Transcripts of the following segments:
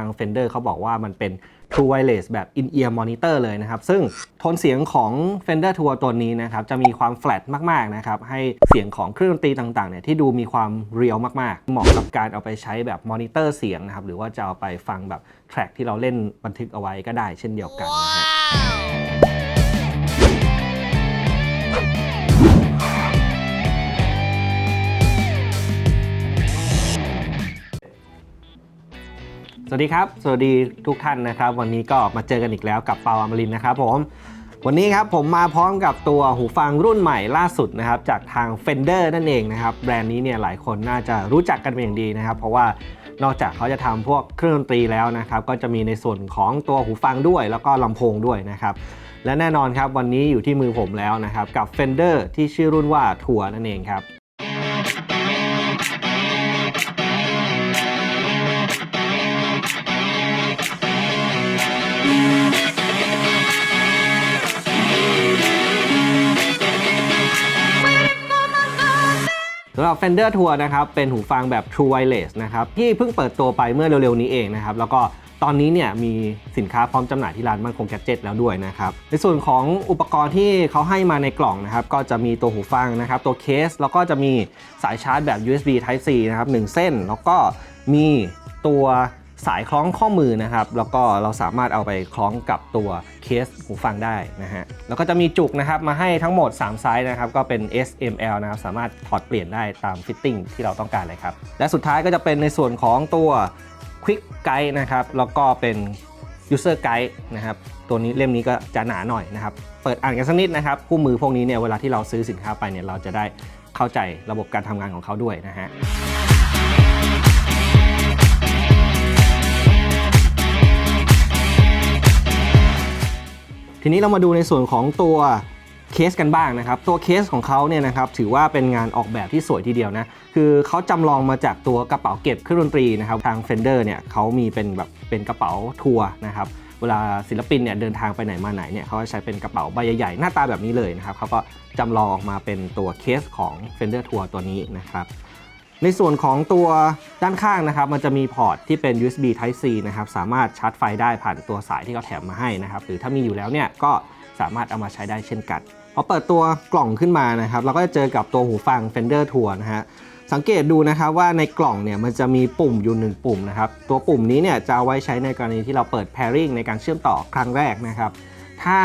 าง Fender เขาบอกว่ามันเป็น True Wireless แบบ In-Ear Monitor เลยนะครับ ซึ่งโทนเสียงของ Fender Tour ตัวนี้นะครับ จะมีความแฟลตมาก ๆ นะครับ ให้เสียงของเครื่องดนตรีต่างๆเนี่ยที่ดูมีความเรียลมาก ๆ เหมาะกับการเอาไปใช้แบบมอนิเตอร์เสียงนะครับ หรือว่าจะเอาไปฟังแบบแทร็กที่เราเล่นบันทึกเอาไว้ก็ได้เช่นเดียวกันนะฮะ วัสดีครับ สวัสดีทุกท่านนะครับ วันนี้ก็มาเจอกันอีกแล้วกับเปาอมรินทร์นะครับผมวันนี้ครับผมมาพร้อมกับตัวหูฟังรุ่นใหม่ล่าสุดนะครับจากทาง Fender นั่นเองนะครับแบรนด์นี้เนี่ยหลายคนน่าจะรู้จักกันเป็นอย่างดีนะครับ เพราะว่านอกจากเขาจะทำพวกเครื่องดนตรีแล้วนะครับก็จะมีในส่วนของตัวหูฟังด้วย แล้วก็ลำโพงด้วยนะครับและแน่นอนครับวันนี้อยู่ที่มือผมแล้วนะครับกับ Fender ที่ชื่อรุ่นว่าทัวร์นั่นเองครับ สำหรับ Fender Tour นะครับเป็นหูฟังแบบ True Wireless นะครับที่เพิ่งเปิดตัวไปเมื่อเร็วๆนี้เองนะครับแล้วก็ตอนนี้เนี่ยมีสินค้าพร้อมจำหน่ายที่ร้านมันคงแกจเจ็ตแล้วด้วยนะครับในส่วนของอุปกรณ์ที่เขาให้มาในกล่องนะครับก็จะมีตัวหูฟังนะครับตัวเคส แล้วก็จะมีสายชาร์จแบบ USB Type C นะครับ1เส้น แล้วก็มีตัว สายคล้องข้อมือนะครับ แล้วก็เราสามารถเอาไปคล้องกับตัวเคสหูฟังได้นะฮะ แล้วก็จะมีจุกนะครับมาให้ทั้งหมด 3 ไซส์นะครับ ก็เป็น S M L นะครับสามารถถอดเปลี่ยนได้ตามฟิตติ้งที่เราต้องการเลยครับ และสุดท้ายก็จะเป็นในส่วนของตัว Quick Guide นะครับ แล้วก็เป็น User Guide นะครับ ตัวนี้เล่มนี้ก็จะหนาหน่อยนะครับ เปิดอ่านกันสักนิดนะครับ คู่มือพวกนี้เนี่ยเวลาที่เราซื้อสินค้าไปเนี่ยเราจะได้เข้าใจระบบการทำงานของเขาด้วยนะฮะ ทีนี้เรามาดูในส่วนของตัวเคสกันบ้างนะครับ ตัวเคสของเขาเนี่ยนะครับถือว่าเป็นงานออกแบบที่สวยทีเดียวนะ คือเขาจำลองมาจากตัวกระเป๋าเก็บเครื่องดนตรีนะครับทาง Fender เนี่ยเขามีเป็นแบบเป็นกระเป๋าทัวร์นะครับเวลาศิลปินเนี่ยเดินทางไปไหนมาไหนเนี่ยเขาจะใช้เป็นกระเป๋าใบใหญ่ๆหน้าตาแบบนี้เลยนะครับเขาก็จำลองออกมาเป็นตัวเคสของ Fender Tour ตัวนี้นะครับ ในส่วนของตัวด้านข้างนะครับ มันจะมีพอร์ตที่เป็น USB Type C นะครับ สามารถชาร์จไฟได้ผ่านตัวสายที่เขาแถมมาให้นะครับ หรือถ้ามีอยู่แล้วเนี่ยก็สามารถเอามาใช้ได้เช่นกัน พอเปิดตัวกล่องขึ้นมานะครับ เราก็จะเจอกับตัวหูฟัง Fender Tour นะฮะ สังเกตดูนะครับว่าในกล่องเนี่ยมันจะมีปุ่มอยู่หนึ่งปุ่มนะครับ ตัวปุ่มนี้เนี่ยจะเอาไว้ใช้ในกรณีที่เราเปิด pairing ในการเชื่อมต่อครั้งแรกนะครับ ถ้า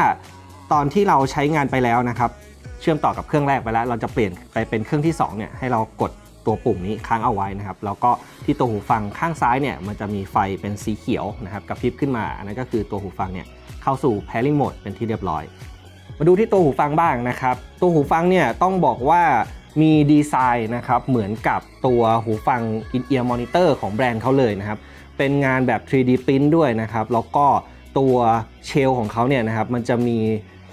ตอนที่เราใช้งานไปแล้วนะครับ เชื่อมต่อกับเครื่องแรกไปแล้ว เราจะเปลี่ยนไปเป็นเครื่องที่2เนี่ยให้เรากด ตัวปุ่มนี้ค้างเอาไว้นะครับแล้วก็ที่ตัวหูฟังข้างซ้ายเนี่ยมันจะมีไฟเป็นสีเขียวนะครับกระพริบขึ้นมาอันนั้นก็คือตัวหูฟังเนี่ยเข้าสู่ pairing mode เป็นที่เรียบร้อย มาดูที่ตัวหูฟังบ้างนะครับตัวหูฟังเนี่ยต้องบอกว่ามีดีไซน์นะครับเหมือนกับตัวหูฟัง in-ear monitor ของแบรนด์เขาเลยนะครับเป็นงานแบบ 3D print ด้วยนะครับแล้วก็ตัวเชลของเขาเนี่ยนะครับมันจะมี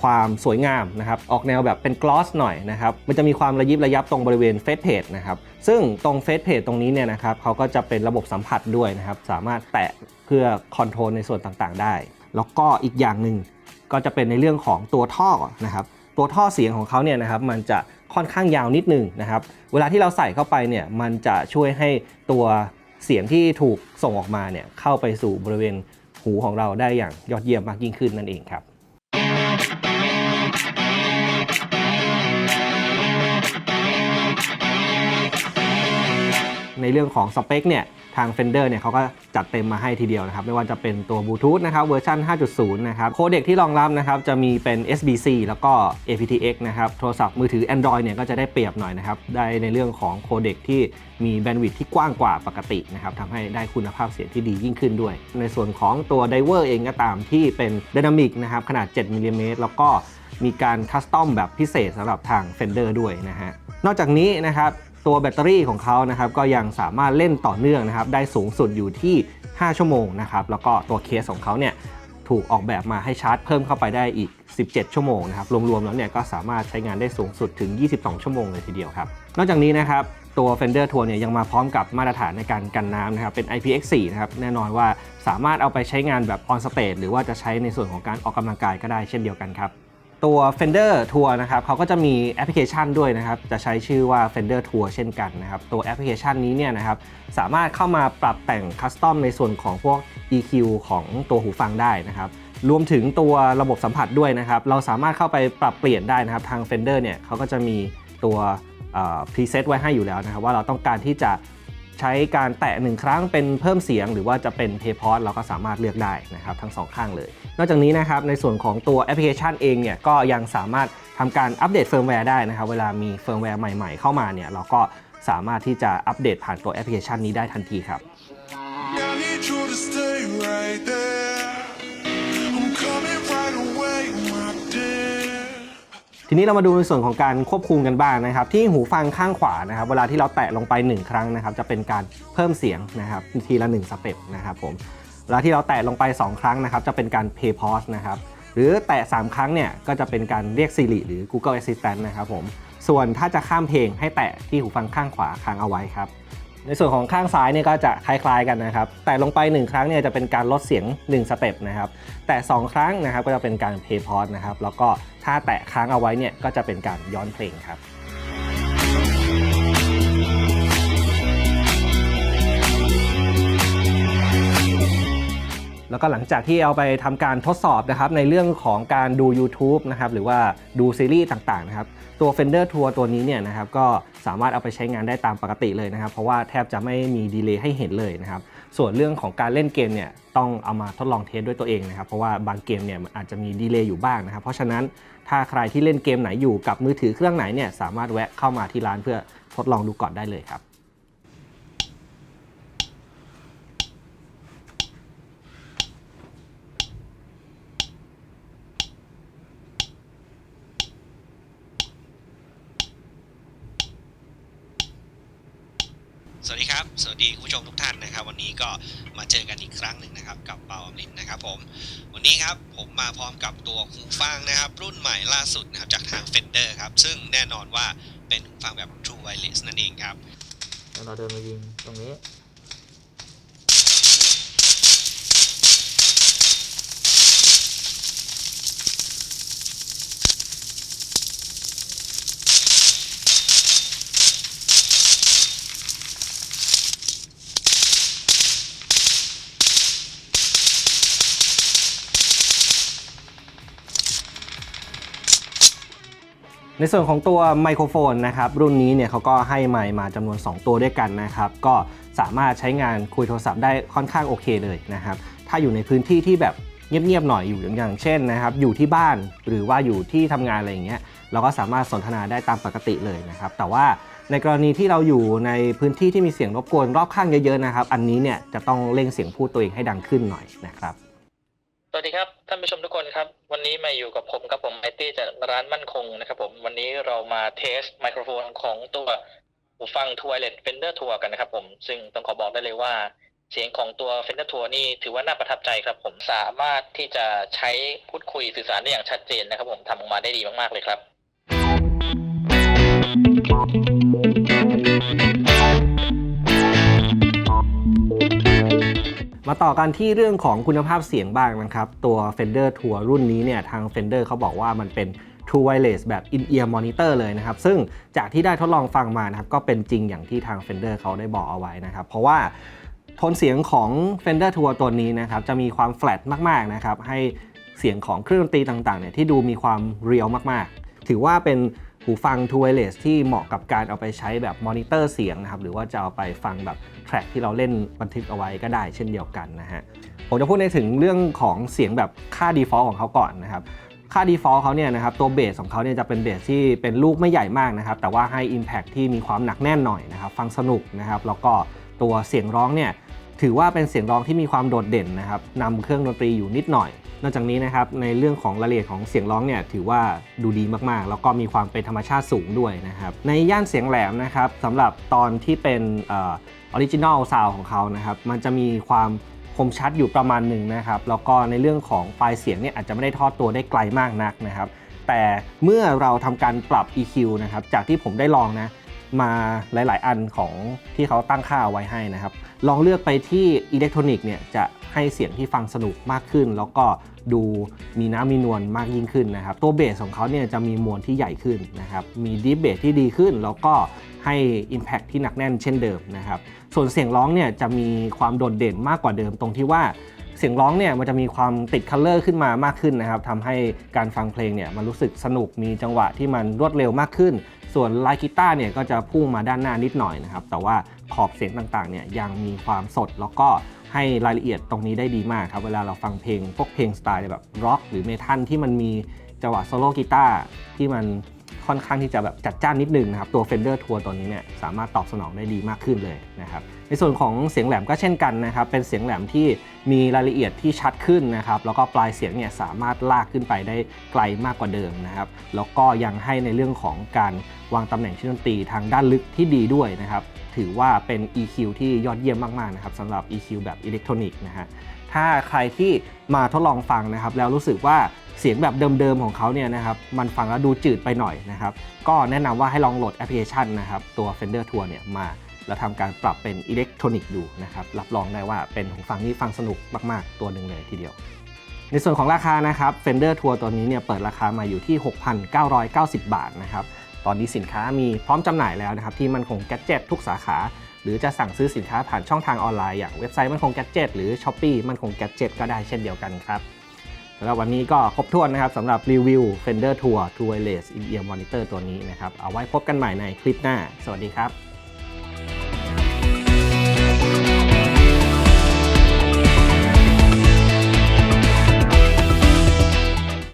ความสวยงามนะครับออกแนวแบบเป็นกลอสหน่อยนะครับมันจะมีความระยิบระยับตรงบริเวณเฟซเพจนะครับซึ่งตรงเฟซเพจตรงนี้เนี่ยนะครับเขาก็จะเป็นระบบสัมผัสด้วยนะครับสามารถแตะเพื่อคอนโทรลในส่วนต่างๆ ได้ แล้วก็อีกอย่างหนึ่งก็จะเป็นในเรื่องของตัวท่อนะครับตัวท่อเสียงของเขาเนี่ยนะครับมันจะค่อนข้างยาวนิดนึงนะครับเวลาที่เราใส่เข้าไปเนี่ยมันจะช่วยให้ตัวเสียงที่ถูกส่งออกมาเนี่ยเข้าไปสู่บริเวณหูของเราได้อย่างยอดเยี่ยมมากยิ่งขึ้นนั่นเองครับ ในเรื่องของสเปคเนี่ยทาง Fender เนี่ยเขาก็จัดเต็มมาให้ทีเดียวนะครับ ไม่ว่าจะเป็นตัวบลูทูธนะครับเวอร์ชัน5.0 นะครับ โคเด็กที่รองรับนะครับ จะมีเป็น SBC แล้วก็ aptX นะครับ โทรศัพท์มือถือ Android เนี่ยก็จะได้เปรียบหน่อยนะครับ ได้ในเรื่องของโคเด็กที่มีแบนด์วิดท์ที่กว้างกว่าปกตินะครับทำให้ได้คุณภาพเสียงที่ดียิ่งขึ้นด้วย ในส่วนของตัวไดเวอร์เองก็ตามที่เป็นด y นามิกนะครับขนาด 7มิลลิเมตรแล้วก็มีการคัสตอมแบบพิเศษสำหรับทาง Fender ด้วยนะฮะนอกจากนี้นะครับ ตัวแบตเตอรี่ของเขานะครับก็ยังสามารถเล่นต่อเนื่องนะครับได้สูงสุดอยู่ที่ 5 ชั่วโมงนะครับแล้วก็ตัวเคสของเขาเนี่ยถูกออกแบบมาให้ชาร์จเพิ่มเข้าไปได้อีก 17 ชั่วโมงนะครับ รวมๆ แล้วเนี่ยก็สามารถใช้งานได้สูงสุดถึง 22 ชั่วโมงเลยทีเดียวครับ นอกจากนี้นะครับ ตัว Fender Tour เนี่ยยังมาพร้อมกับมาตรฐานในการกันน้ำนะครับ เป็น IPX4 นะครับ แน่นอนว่าสามารถเอาไปใช้งานแบบ on stage หรือว่าจะใช้ในส่วนของการออกกำลังกายก็ได้เช่นเดียวกันครับ ตัว Fender Tour นะครับเขาก็จะมีแอปพลิเคชันด้วยนะครับ จะใช้ชื่อว่า Fender Tour เช่นกันนะครับ ตัวแอปพลิเคชันนี้เนี่ยนะครับ สามารถเข้ามาปรับแต่งคัสตอมในส่วนของพวก EQ ของตัวหูฟังได้นะครับ รวมถึงตัวระบบสัมผัสด้วยนะครับ เราสามารถเข้าไปปรับเปลี่ยนได้นะครับ ทาง Fender เนี่ยเขาก็จะมีตัวพรีเซตไว้ให้อยู่แล้วนะครับว่าเราต้องการที่จะใช้การแตะหนึ่งครั้งเป็นเพิ่มเสียง หรือว่าจะเป็นเพย์พอเราก็สามารถเลือกได้นะครับทั้งสองข้างเลย นอกจากนี้นะครับในส่วนของตัวแอปพลิเคชันเองเนี่ยก็ยังสามารถทำการอัปเดตเฟิร์มแวร์ได้นะครับเวลามีเฟิร์มแวร์ใหม่ ๆ เข้ามาเนี่ยเราก็สามารถที่จะอัปเดตผ่านตัวแอปพลิเคชันนี้ได้ทันทีครับ ทีนี้เรามาดูในส่วนของการควบคุมกันบ้างนะครับ ที่หูฟังข้างขวานะครับ เวลาที่เราแตะลงไป 1 ครั้งนะครับ จะเป็นการเพิ่มเสียงนะครับทีละ1สเต็ปนะครับผม วลาที่เราแตะลงไป 2 ครั้งนะครับ จะเป็นการ play pause นะครับ หรือแตะ 3 ครั้งเนี่ย ก็จะเป็นการเรียก Siri หรือ Google Assistant นะครับผม ส่วนถ้าจะข้ามเพลงให้แตะที่หูฟังข้างขวาค้างเอาไว้ครับ ในส่วนของข้างซ้ายเนี่ยก็จะคล้ายๆกันนะครับ แต่ลงไป 1 ครั้งเนี่ยจะเป็นการลดเสียง 1 สเต็ปนะครับ แต่ 2 ครั้งนะครับก็จะเป็นการเพย์พอ e นะครับ แล้วก็ถ้าแตะค้างเอาไว้เนี่ยก็จะเป็นการย้อนเพลงครับ แล้วก็หลังจากที่เอาไปทำการทดสอบนะครับในเรื่องของการดู YouTube นะครับหรือว่าดูซีรีส์ต่างๆนะครับตัว Fender Tour ตัวนี้เนี่ยนะครับก็สามารถเอาไปใช้งานได้ตามปกติเลยนะครับ เพราะว่าแทบจะไม่มีดีเลย์ให้เห็นเลยนะครับส่วนเรื่องของการเล่นเกมเนี่ยต้องเอามาทดลองเทสด้วยตัวเองนะครับเพราะว่าบางเกมเนี่ยมันอาจจะมีดีเลย์อยู่บ้างนะครับ เพราะฉะนั้นถ้าใครที่เล่นเกมไหนอยู่กับมือถือเครื่องไหนเนี่ยสามารถแวะเข้ามาที่ร้านเพื่อทดลองดูก่อนได้เลยครับ สวัสดีครับ สวัสดีคุณผู้ชมทุกท่านนะครับ วันนี้ก็มาเจอกันอีกครั้งหนึ่งนะครับกับเปาอมรินทร์นะครับผมวันนี้ครับผมมาพร้อมกับตัวหูฟังนะครับ รุ่นใหม่ล่าสุดนะครับจากทาง Fender ครับซึ่งแน่นอนว่าเป็นหูฟังแบบ True Wireless นั่นเองครับ แล้วเราเดินมายิงตรงนี้ ในส่วนของตัวไมโครโฟนนะครับ รุ่นนี้เนี่ยเขาก็ให้ไมค์มาจำนวน 2 ตัวด้วยกันนะครับ ก็สามารถใช้งานคุยโทรศัพท์ได้ค่อนข้างโอเคเลยนะครับ ถ้าอยู่ในพื้นที่ที่แบบเงียบๆหน่อยอยู่อย่างเช่นนะครับ อยู่ที่บ้านหรือว่าอยู่ที่ทำงานอะไรอย่างเงี้ยเราก็สามารถสนทนาได้ตามปกติเลยนะครับ แต่ว่าในกรณีที่เราอยู่ในพื้นที่ที่มีเสียงรบกวนรอบข้างเยอะๆนะครับ อันนี้เนี่ยจะต้องเร่งเสียงพูดตัวเองให้ดังขึ้นหน่อยนะครับ สวัสดีครับ ท่านผู้ชมทุกคนครับ วันนี้มาอยู่กับผมครับผมไอตี้จากร้านมั่นคงนะครับผมวันนี้เรามาเทสไมโครโฟนของตัวหูฟัง t w i l e t Fender Tour กันนะครับผมซึ่งต้องขอบอกได้เลยว่า เสียงของตัว Fender Tour นี่ถือว่าน่าประทับใจครับผมสามารถที่จะใช้พูดคุยสื่อสารได้อย่างชัดเจนนะครับผมทำออกมาได้ดีมากๆเลยครับ มาต่อกันที่เรื่องของคุณภาพเสียงบ้างนะครับ ตัว Fender Tour รุ่นนี้เนี่ยทาง Fender เขาบอกว่ามันเป็น True Wireless แบบ In-Ear Monitor เลยนะครับ ซึ่งจากที่ได้ทดลองฟังมานะครับ ก็เป็นจริงอย่างที่ทาง Fender เขาได้บอกเอาไว้นะครับ เพราะว่าโทนเสียงของ Fender Tour ตัวนี้นะครับ จะมีความแฟลตมากๆนะครับ ให้เสียงของเครื่องดนตรีต่างๆเนี่ยที่ดูมีความเรียลมากๆ ถือว่าเป็น หูฟัง True Wireless ที่เหมาะกับการเอาไปใช้แบบมอนิเตอร์เสียงนะครับหรือว่าจะเอาไปฟังแบบแทร็กที่เราเล่นบันทึกเอาไว้ก็ได้เช่นเดียวกันนะฮะผมจะพูดในถึงเรื่องของเสียงแบบค่า default ของเขาก่อนนะครับค่า default เขาเนี่ยนะครับตัวเบสของเขาเนี่ยจะเป็นเบสที่เป็นลูกไม่ใหญ่มากนะครับแต่ว่าให้ impact ที่มีความหนักแน่นหน่อยนะครับฟังสนุกนะครับแล้วก็ตัวเสียงร้องเนี่ย ถือว่าเป็นเสียงร้องที่มีความโดดเด่นนะครับนำเครื่องดนตรีอยู่นิดหน่อย นอกจากนี้นะครับในเรื่องของรายละเอียดของเสียงร้องเนี่ยถือว่าดูดีมากๆ แล้วก็มีความเป็นธรรมชาติสูงด้วยนะครับในย่านเสียงแหลมนะครับสำหรับตอนที่เป็นออริจินอลซาวของเขานะครับมันจะมีความคมชัดอยู่ประมาณหนึ่งนะครับแล้วก็ในเรื่องของไฟล์เสียงเนี่ยอาจจะไม่ได้ทอดตัวได้ไกลมากนักนะครับแต่เมื่อเราทำการปรับ EQ นะครับจากที่ผมได้ลองนะมาหลาย ๆ อันของที่เขาตั้งค่าเอาไว้ให้นะครับ ลองเลือกไปที่อิเล็กทรอนิกส์เนี่ยจะให้เสียงที่ฟังสนุกมากขึ้น แล้วก็ดูมีน้ำมีนวลมากยิ่งขึ้นนะครับ ตัวเบสของเขาเนี่ยจะมีมวลที่ใหญ่ขึ้นนะครับ มีดีเบสที่ดีขึ้น แล้วก็ให้ Impact ที่หนักแน่นเช่นเดิมนะครับ ส่วนเสียงร้องเนี่ยจะมีความโดดเด่นมากกว่าเดิมตรงที่ว่าเสียงร้องเนี่ยมันจะมีความติดคัลเลอร์ขึ้นมามากขึ้นนะครับทำให้การฟังเพลงเนี่ยมันรู้สึกสนุกมีจังหวะที่มันรวดเร็วมากขึ้น ส่วนลายกีตาร์เนี่ยก็จะพุ่งมาด้านหน้านิดหน่อยนะครับ แต่ว่าขอบเสียงต่างๆเนี่ยยังมีความสดแล้วก็ให้รายละเอียดตรงนี้ได้ดีมากครับ เวลาเราฟังเพลงพวกเพลงสไตล์แบบร็อกหรือเมทัลที่มันมีจังหวะโซโล่กีตาร์ที่มันค่อนข้างที่จะแบบจัดจ้านนิดนึงนะครับ ตัว Fender Tour ตัวนี้เนี่ยสามารถตอบสนองได้ดีมากขึ้นเลยนะครับ ในส่วนของเสียงแหลมก็เช่นกันนะครับ เป็นเสียงแหลมที่มีรายละเอียดที่ชัดขึ้นนะครับ แล้วก็ปลายเสียงเนี่ยสามารถลากขึ้นไปได้ไกลมากกว่าเดิมนะครับ แล้วก็ยังให้ในเรื่องของการวางตำแหน่งชิ้นดนตรีทางด้านลึกที่ดีด้วยนะครับ ถือว่าเป็น EQ ที่ยอดเยี่ยมมากๆนะครับสำหรับ EQ แบบอิเล็กทรอนิกส์นะฮะถ้าใครที่มาทดลองฟังนะครับ แล้วรู้สึกว่าเสียงแบบเดิมๆของเขาเนี่ยนะครับมันฟังแล้วดูจืดไปหน่อยนะครับ ก็แนะนำว่าให้ลองโหลดแอปพลิเคชันนะครับตัว Fender Tour เนี่ยมา แล้วทำการปรับเป็นอิเล็กทรอนิกส์ดูนะครับรับรองได้ว่าเป็นหูฟังที่ฟังสนุกมากๆ ตัวหนึ่งเลยทีเดียว ในส่วนของราคานะครับ Fender Tour ตัวนี้เนี่ยเปิดราคามาอยู่ที่ 6,990 บาทนะครับตอนนี้สินค้ามีพร้อมจำหน่ายแล้วนะครับที่มันคงแก d เจ็ตทุกสาขา หรือจะสั่งซื้อสินค้าผ่านช่องทางออนไลน์อย่างเว็บไซต์มันคงแก d เจ็ตหรือ s h อ p e e มันคงแก d เจ็ตก็ได้เช่นเดียวกันครับสำหรับวันนี้ก็ครบถ้วนนะครับสำหรับรีวิว Fender Tour True Wireless In-Ear Monitor ตัวนี้นะครับ เอาไว้พบกันใหม่ในคลิปหน้า สวัสดีครับ